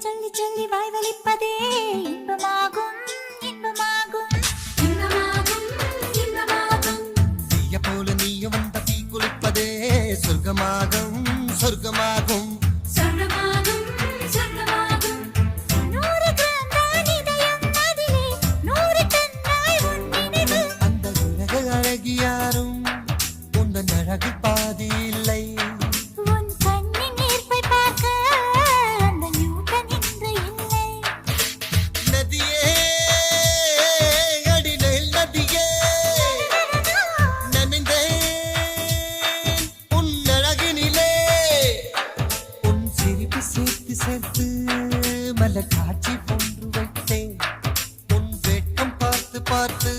சொல்லி சொல்லி வாய்வலிப்பதே இன்பமாகும் இன்பமாகும் போல நீயும் வந்த தீ குளிப்பதே சொர்க்கமாகும் அழகியாரும் உன்னன் அழகு பாதி இல்லை சிரிப்பு சேர்த்து சேர்த்து மலர் காட்சி போன்று வைத்தேன். உன் வேட்டம் பார்த்து பார்த்து